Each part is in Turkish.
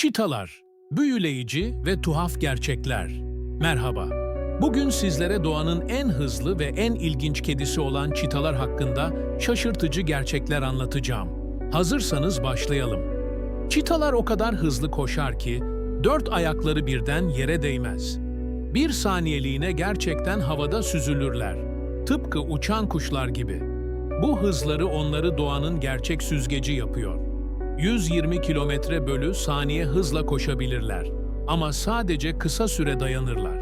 Çitalar, büyüleyici ve tuhaf gerçekler. Merhaba. Bugün sizlere doğanın en hızlı ve en ilginç kedisi olan çitalar hakkında şaşırtıcı gerçekler anlatacağım. Hazırsanız başlayalım. Çitalar o kadar hızlı koşar ki dört ayakları birden yere değmez. Bir saniyeliğine gerçekten havada süzülürler. Tıpkı uçan kuşlar gibi. Bu hızları onları doğanın gerçek süzgeci yapıyor. 120 kilometre bölü saniye hızla koşabilirler. Ama sadece kısa süre dayanırlar.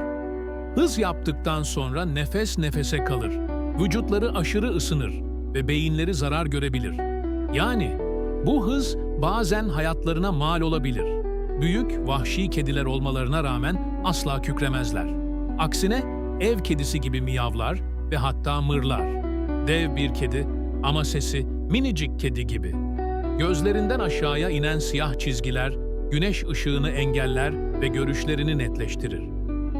Hız yaptıktan sonra nefes nefese kalır. Vücutları aşırı ısınır ve beyinleri zarar görebilir. Yani bu hız bazen hayatlarına mal olabilir. Büyük, vahşi kediler olmalarına rağmen asla kükremezler. Aksine ev kedisi gibi miyavlar ve hatta mırlar. Dev bir kedi ama sesi minicik kedi gibi. Gözlerinden aşağıya inen siyah çizgiler güneş ışığını engeller ve görüşlerini netleştirir.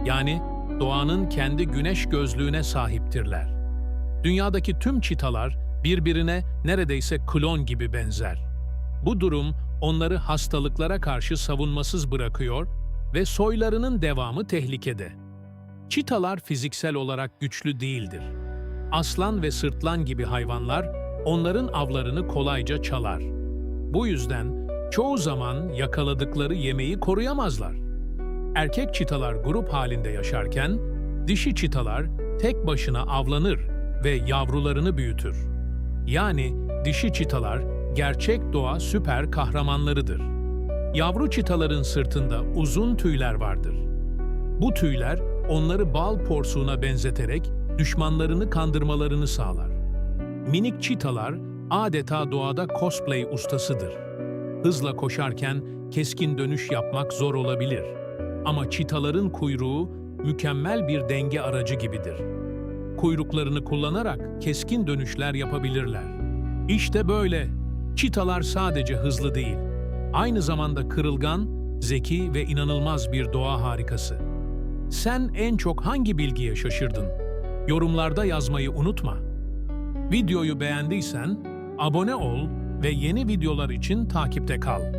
Yani doğanın kendi güneş gözlüğüne sahiptirler. Dünyadaki tüm çitalar birbirine neredeyse klon gibi benzer. Bu durum onları hastalıklara karşı savunmasız bırakıyor ve soylarının devamı tehlikede. Çitalar fiziksel olarak güçlü değildir. Aslan ve sırtlan gibi hayvanlar onların avlarını kolayca çalar. Bu yüzden çoğu zaman yakaladıkları yemeği koruyamazlar. Erkek çitalar grup halinde yaşarken, dişi çitalar tek başına avlanır ve yavrularını büyütür. Yani dişi çitalar gerçek doğa süper kahramanlarıdır. Yavru çitaların sırtında uzun tüyler vardır. Bu tüyler onları bal porsuğuna benzeterek düşmanlarını kandırmalarını sağlar. Minik çitalar adeta doğada cosplay ustasıdır. Hızla koşarken keskin dönüş yapmak zor olabilir. Ama çitaların kuyruğu mükemmel bir denge aracı gibidir. Kuyruklarını kullanarak keskin dönüşler yapabilirler. İşte böyle. Çitalar sadece hızlı değil, aynı zamanda kırılgan, zeki ve inanılmaz bir doğa harikası. Sen en çok hangi bilgiye şaşırdın? Yorumlarda yazmayı unutma. Videoyu beğendiysen abone ol ve yeni videolar için takipte kal.